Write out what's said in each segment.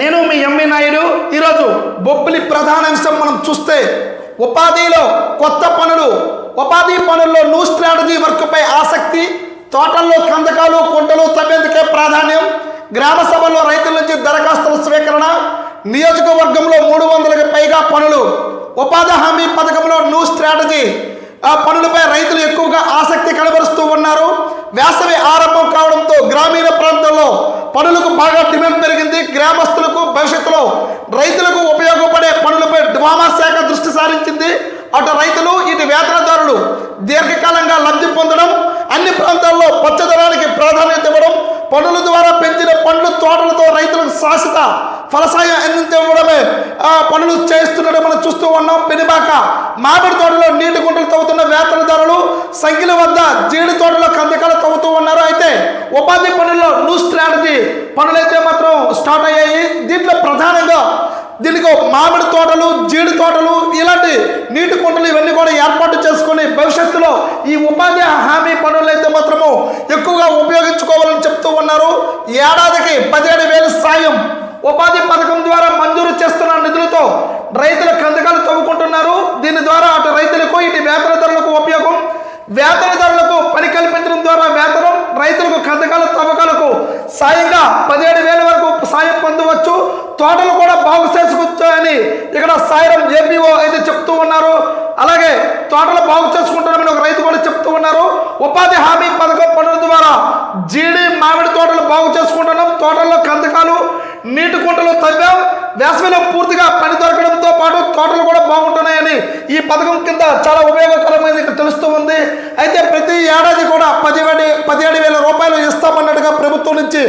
నేను మీ ఎమ్మె నాయుడు. ఈరోజు బొబ్బిలి ప్రధాన అంశం మనం చూస్తే ఉపాధిలో కొత్త పనులు ఉపాధి పనుల్లో న్యూ స్ట్రాటజీ వర్క్పై ఆసక్తి తోటల్లో కందకాలు కుంటలు తవ్వేందుకే ప్రాధాన్యం గ్రామ సభల్లో రైతుల నుంచి దరఖాస్తుల స్వీకరణ నియోజకవర్గంలో మూడు వందలకు పైగా పనులు ఉపాధి హామీ పథకంలో న్యూ స్ట్రాటజీ ఆ పనులపై రైతులు ఎక్కువగా ఆసక్తి కనబరుస్తూ ఉన్నారు. వేసవి ఆరంభం కావడంతో గ్రామీణ ప్రాంతాల్లో పనులకు బాగా డిమాండ్ గ్రామస్తులకు భవిష్యత్తులో రైతులకు ఉపయోగపడే పనులపై డ్వామా శాఖ దృష్టి సారించింది. అటు రైతులు ఇటు వేతనదారులు దీర్ఘకాలంగా లబ్ధి పొందడం అన్ని ప్రాంతాల్లో పచ్చదనానికి ప్రాధాన్యత ఇవ్వడం పనుల ద్వారా పెంచిన పండ్లు తోటలతో రైతులకు శాశ్వత ఫలసాయం అందించడమే పనులు చేస్తుండడం మనం చూస్తూ ఉన్నాం. పెనుబాక మామిడి తోటలో నీటి గుంటలు తవ్వుతున్న వేతనదారులు సంఖ్యల వద్ద జీడి తోటలో కందకాలు తవ్వుతూ ఉన్నారు. అయితే ఉపాధి పనుల్లో పనులైతే మాత్రం స్టార్ట్ అయ్యాయి. దీంట్లో ప్రధానంగా దీనికి మామిడి తోటలు జీడి తోటలు ఇలాంటి నీటి కుంటలు ఇవన్నీ కూడా ఏర్పాటు చేసుకొని భవిష్యత్తులో ఈ ఉపాధి హామీ పనులు అయితే మాత్రము ఎక్కువగా ఉపయోగించుకోవాలని చెప్తూ ఉన్నారు. ఏడాదికి పదిహేడు వేల సాయం. ఉపాధి పథకం ద్వారా మంజూరు చేస్తున్న నిధులతో రైతుల కందకాలు తవ్వుకుంటున్నారు. దీని ద్వారా అటు రైతులకు ఇటు వేతనదారులకు ఉపయోగం వేతనదారులకు పని కల్పించడం ద్వారా వేతనం రైతులకు కందకాల తవ్వకాలకు సాయంగా పదిహేడు వేల వరకు సాయం పొందవచ్చు. తోటలు కూడా బాగు చేసుకొచ్చాయని ఇక్కడ సాయం ఏపీఓ అయితే చెప్తూ ఉన్నారు. అలాగే తోటలు బాగు చేసుకుంటున్నామని ఒక రైతు కూడా చెప్తూ ఉన్నారు. ఉపాధి హామీ పథకం పనుల ద్వారా జీడి మామిడి తోటలు బాగు చేసుకుంటున్నాం. తోటల్లో కందకాలు నీటి కుంటలు తవ్వాం. వేసవిలో పూర్తిగా పని దొరకడంతో పాటు ఈ పథకం కింద చాలా ఉపయోగకరమైనది ఇక్కడ తెలుస్తూ ఉంది. అయితే ప్రతి ఏడాది కూడా పదిహేడు పదిహేడు వేల రూపాయలు ఇస్తామన్నట్టుగా ప్రభుత్వం నుంచి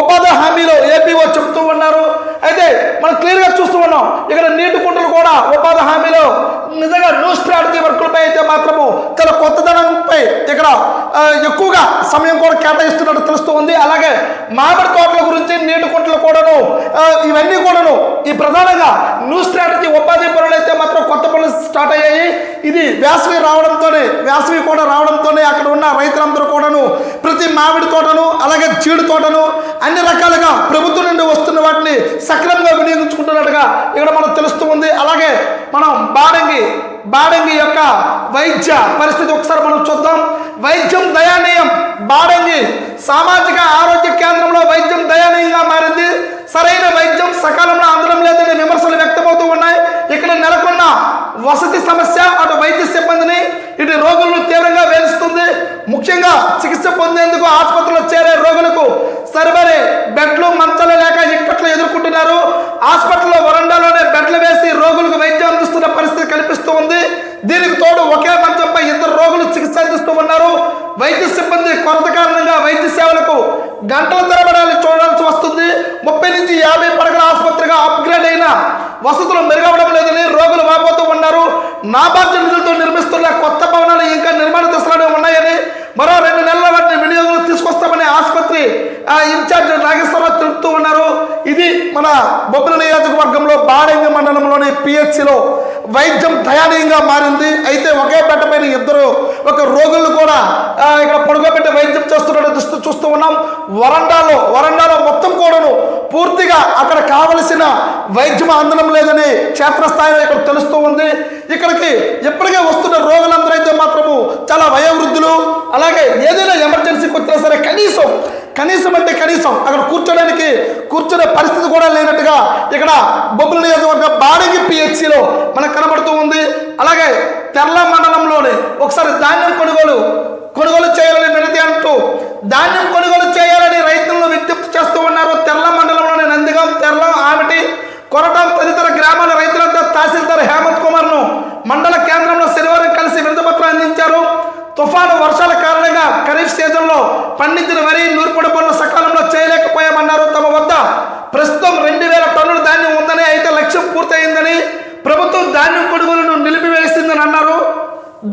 ఉపాధి హామీలో ఏపీఓ చెప్తూ ఉన్నారు. అయితే మనం క్లియర్గా చూస్తూ ఉన్నాం. ఇక్కడ నీటి కుంటలు కూడా ఉపాధి హామీలో నిజంగా న్యూ స్ట్రాటజీ వర్కులపై అయితే మాత్రము చాలా కొత్తదనంపై ఇక్కడ ఎక్కువగా సమయం కూడా కేటాయిస్తున్నట్టు తెలుస్తూ ఉంది. అలాగే మామిడి తోటల గురించి నీటి కుంటలు కూడాను ఇవన్నీ కూడాను ఈ ప్రధానంగా న్యూ స్ట్రాటజీ ఉపాధి పనులు కొత్త పనులు స్టార్ట్ అయ్యాయి. ఇది వేసవి రావడంతోనే వేసవి కూడా రావడంతోనే అక్కడ ఉన్న రైతులందరూ కూడాను ప్రతి మామిడి తోటను అలాగే చీడు తోటను అన్ని రకాలుగా ప్రభుత్వం నుండి వస్తున్న వాటిని సక్రమంగా వినియోగించుకుంటున్నట్టుగా ఇక్కడ మనకు తెలుస్తూ ఉంది. అలాగే మనం బాడంగి బాడంగి యొక్క వైద్య పరిస్థితి ఒకసారి మనం చూద్దాం. వైద్యం దయానీయం బాడంగి సామాజిక ఆరోగ్య కేంద్రంలో వైద్యం దయానీయంగా మారింది సరైన వైద్యం సకాలంలో అందడం లేదని విమర్శలు వ్యక్తమవుతూ ఉన్నాయి ఇక్కడ నెలకొన్న వసతి సమస్య అటు వైద్య సిబ్బందిని ఇటు రోగులను తీవ్రంగా వేధిస్తుంది ముఖ్యంగా చికిత్స పొందేందుకు ఆసుపత్రిలో చేరే రోగులకు సరిపడే బెడ్లు మంచాలు లేక ఇక్కట్లు ఎదుర్కొంటున్నారు హాస్పిటల్లో వరండాలోనే బెడ్లు వేసి రోగులకు వైద్యం అందిస్తున్న పరిస్థితి కనిపిస్తూ ఉంది దీనికి తోడు ఒకే మంచంపై ఇద్దరు రోగులు చికిత్స అందిస్తూ ఉన్నారు వైద్య సిబ్బంది కొరత కారణంగా వైద్య సేవలకు గంటల తరబడాలి చూడాల్సి వస్తుంది. ముప్పై నుంచి యాభై పడగల ఆసుపత్రిగా అప్గ్రేడ్ అయిన వసతులు మెరుగవడం లేదని రోగులు వాపోతూ ఉన్నారు. నాబార్జు నిధులతో నిర్మిస్తున్న కొత్త భవనాలు ఇంకా నిర్మాణ దశలోనే ఉన్నాయని మరో రెండు నెలల వాటిని వినియోగంలో తీసుకొస్తామని ఆసుపత్రి ఆ, ఇన్ఛార్జ్ నాగేశ్వరరావు తెలుపుతూ ఉన్నారు. ఇది మన బొబ్బిలి నియోజకవర్గంలో బాడంగి మండలంలోని పిహెచ్సిలో వైద్యం దయానీయంగా మారింది. అయితే ఒకే ఇద్దరు ఒక రోగులు కూడా ఇక్కడ పడుకోబెట్టి వైద్యం చేస్తున్నట్టు దృష్టి చూస్తూ ఉన్నాం. వరండాలో వరండాలో మొత్తం కూడాను పూర్తిగా అక్కడ కావలసిన వైద్యం అందడం లేదని క్షేత్రస్థాయిలో ఇక్కడ తెలుస్తూ ఉంది. ఇక్కడికి ఇప్పటికే వస్తున్న రోగులందరైతే మాత్రము చాలా వయోవృద్ధులు అలాగే ఏదైనా ఎమర్జెన్సీకి వచ్చినా సరే కనీసం కనీసం అంటే కనీసం అక్కడ కూర్చోడానికి కూర్చునే పరిస్థితి కూడా లేనట్టుగా ఇక్కడ బొబ్బుల నియోజకవర్గ బాడంగి పిహెచ్సిలో మనకు కనబడుతూ ఉంది. అలాగే తెల్ల మండలంలోని ఒకసారి ధాన్యం కొనుగోలు కొనుగోలు చేయాలని వినతి అంటూ ధాన్యం కొనుగోలు చేయాలని రైతులను విజ్ఞప్తి చేస్తూ ఉన్నారు. తెల్ల మండలంలోని నందిగం తెల్లం ఆమిటి కొరటం ఖరీఫ్ సీజన్లో పండించిన వరి నూర్పుడు పనులు సకాలంలో చేయలేకపోయామన్నారు. తమ వద్ద ప్రస్తుతం రెండు వేల టన్నుల ధాన్యం ఉందని అయితే లక్ష్యం పూర్తయిందని ప్రభుత్వం ధాన్యం కొనుగోలును నిలిపివేసిందని అన్నారు.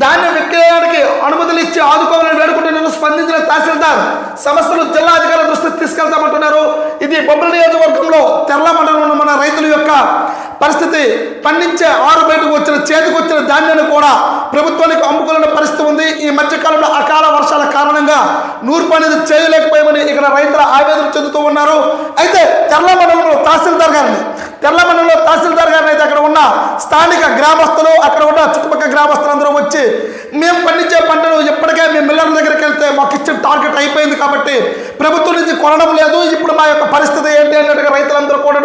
ధాన్యం విక్రయానికి అనుమతులు ఇచ్చి ఆదుకోవాలని వేడుకుంటున్నారు. స్పందించిన తహసీల్దార్ సమస్యలు జిల్లా అధికారుల దృష్టికి తీసుకెళ్తామంటున్నారు. ఇది బొబ్బిలి నియోజకవర్గంలో తెరల మండలంలో మన రైతుల యొక్క పరిస్థితి పండించే ఆరు బయటకు వచ్చిన చేతికి వచ్చిన ధాన్యాన్ని కూడా ప్రభుత్వానికి అమ్ముకోలేని పరిస్థితి ఉంది. ఈ మధ్యకాలంలో అకాల వర్షాల కారణంగా నూర్పు అనేది చేయలేకపోయామని ఇక్కడ రైతుల ఆవేదన చెందుతూ ఉన్నారు. అయితే తెల్ల మండలంలో తహసీల్దార్ గారిని తెల్ల మండలంలో తహసీల్దార్ స్థానిక గ్రామస్తులు అక్కడ ఉన్న చుట్టుపక్కల గ్రామస్తులందరూ వచ్చి మేము పండించే పంటను ఇప్పటికే మేము మిల్లర్ దగ్గరికి వెళ్తే మాకు ఇచ్చిన టార్గెట్ అయిపోయింది కాబట్టి ప్రభుత్వం నుంచి కొనడం లేదు. ఇప్పుడు మా యొక్క పరిస్థితి ఏంటి? అన్నట్టుగా రైతులందరూ కూడా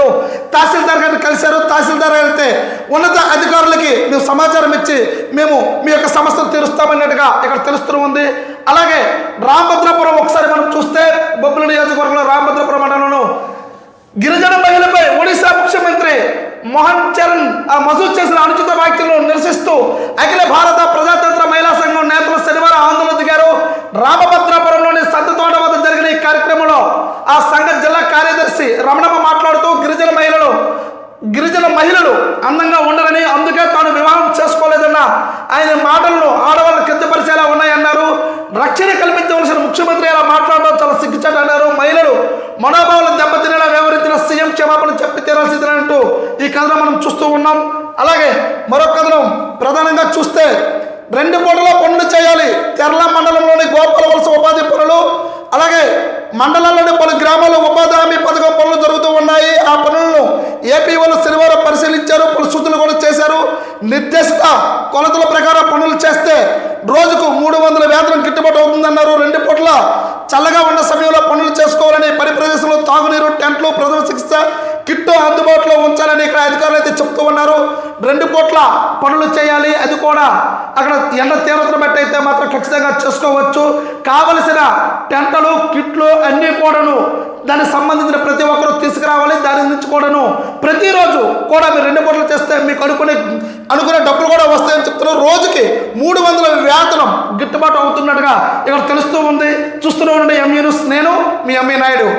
తహసీల్దార్ గారిని కలిశారు. తహసీల్దార్ వెళ్తే ఉన్నత అధికారులకి మేము సమాచారం ఇచ్చి మేము మీ యొక్క సమస్యను తీరుస్తామన్నట్టుగా ఇక్కడ తెలుస్తూ ఉంది. అలాగే రామభద్రపురం ఒకసారి మనం చూస్తే బొబ్బుల నియోజకవర్గంలో రామభద్రపురం మండలంలో గిరిజన మహిళపై ఒడిశా ముఖ్యమంత్రి మోహన్ చరణ్ ఆ మసూద్ చేసిన అనుచిత వ్యాఖ్యలను నిరసిస్తూ అఖిల భారత ప్రజాతంత్ర మహిళా సంఘం నేతలు శనివారం ఆందోళన దిగారు. రామభద్రాపురంలోని సంతతోట వద్ద జరిగిన ఈ కార్యక్రమంలో ఆ సంఘ జిల్లా కార్యదర్శి రమణమ్మ మాట్లాడుతూ గిరిజన మహిళలు గిరిజన మహిళలు అందంగా ఉండరని అందుకే తాను వివాహం చేసుకోలేదన్న ఆయన మాటలను ఆడవాళ్ళు కిందపరిచేలా ఉన్నాయన్నారు. రక్షణ కల్పించవలసిన ముఖ్యమంత్రి అలా మాట్లాడడం చాలా సిగ్గుచాటు అన్నారు మహిళలు మనోభావాలు క్షమాపణ చెప్పి తీరాల్సిందేనంటూ ఈ కథను మనం చూస్తూ ఉన్నాం. అలాగే మరొక కథనం ప్రధానంగా చూస్తే రెండు పూటలో పనులు చేయాలి. తెరల మండలంలోని గోపాల వలస ఉపాధి పనులు అలాగే మండలంలోని పలు గ్రామాల్లో ఉపాధి హామీ పథకం పనులు జరుగుతూ ఉన్నాయి. ఆ పనులను ఏపీ వాళ్ళు శనివారం పరిశీలించారు పలు సూచనలు కూడా చేశారు నిర్దేశిత కొలతల ప్రకారం పనులు చేస్తే రోజుకు మూడు వందల వేతనం గిట్టుబాటు అవుతుందన్నారు. రెండు పూట్ల చల్లగా ఉన్న సమయంలో పనులు చేసుకోవాలని పని ప్రదేశంలో తాగునీరు టెంట్లు ప్రథమ చికిత్స కిట్టు అందుబాటులో ఉంచాలని ఇక్కడ అధికారులు అయితే చెప్తూ ఉన్నారు. రెండు పూట్ల పనులు చేయాలి. అది కూడా అక్కడ ఎండ తీవ్రతను బట్టి అయితే మాత్రం ఖచ్చితంగా చేసుకోవచ్చు. కావలసిన టెంటలు కిట్లు అన్నీ కూడాను దానికి సంబంధించిన ప్రతి ఒక్కరూ తీసుకురావాలి. దాని నుంచి కూడాను కూడా మీరు రెండు పూటలు చేస్తే మీకు అనుకునే అనుకునే డబ్బులు కూడా వస్తాయని చెప్తున్నారు. రోజుకి మూడు వందల వేతనం గిట్టుబాటు అవుతున్నట్టుగా ఇక్కడ తెలుస్తూ ఉంది. చూస్తూనే ఉండే ఎంఈ న్యూస్ నేను మీ ఎంఈ నాయుడు.